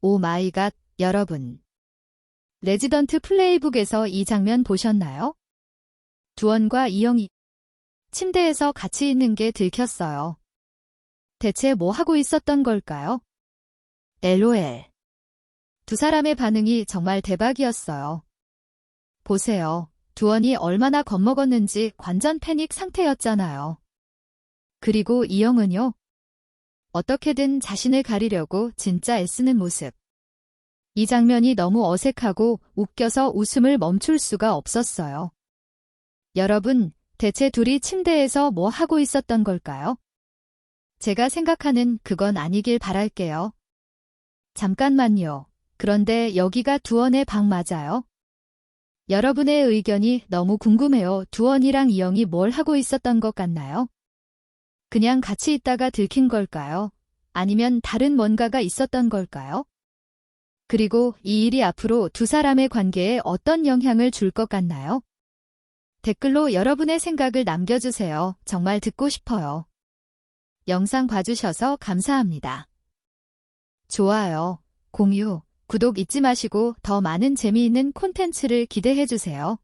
오 마이 갓, 여러분. 레지던트 플레이북에서 이 장면 보셨나요? 두원과 이영이 침대에서 같이 있는 게 들켰어요. 대체 뭐 하고 있었던 걸까요? LOL. 두 사람의 반응이 정말 대박이었어요. 보세요. 두원이 얼마나 겁먹었는지 완전 패닉 상태였잖아요. 그리고 이영은요? 어떻게든 자신을 가리려고 진짜 애쓰는 모습. 이 장면이 너무 어색하고 웃겨서 웃음을 멈출 수가 없었어요. 여러분, 대체 둘이 침대에서 뭐 하고 있었던 걸까요? 제가 생각하는 그건 아니길 바랄게요. 잠깐만요. 그런데 여기가 두원의 방 맞아요? 여러분의 의견이 너무 궁금해요. 두원이랑 이영이 뭘 하고 있었던 것 같나요? 그냥 같이 있다가 들킨 걸까요? 아니면 다른 뭔가가 있었던 걸까요? 그리고 이 일이 앞으로 두 사람의 관계에 어떤 영향을 줄 것 같나요? 댓글로 여러분의 생각을 남겨주세요. 정말 듣고 싶어요. 영상 봐주셔서 감사합니다. 좋아요, 공유, 구독 잊지 마시고 더 많은 재미있는 콘텐츠를 기대해주세요.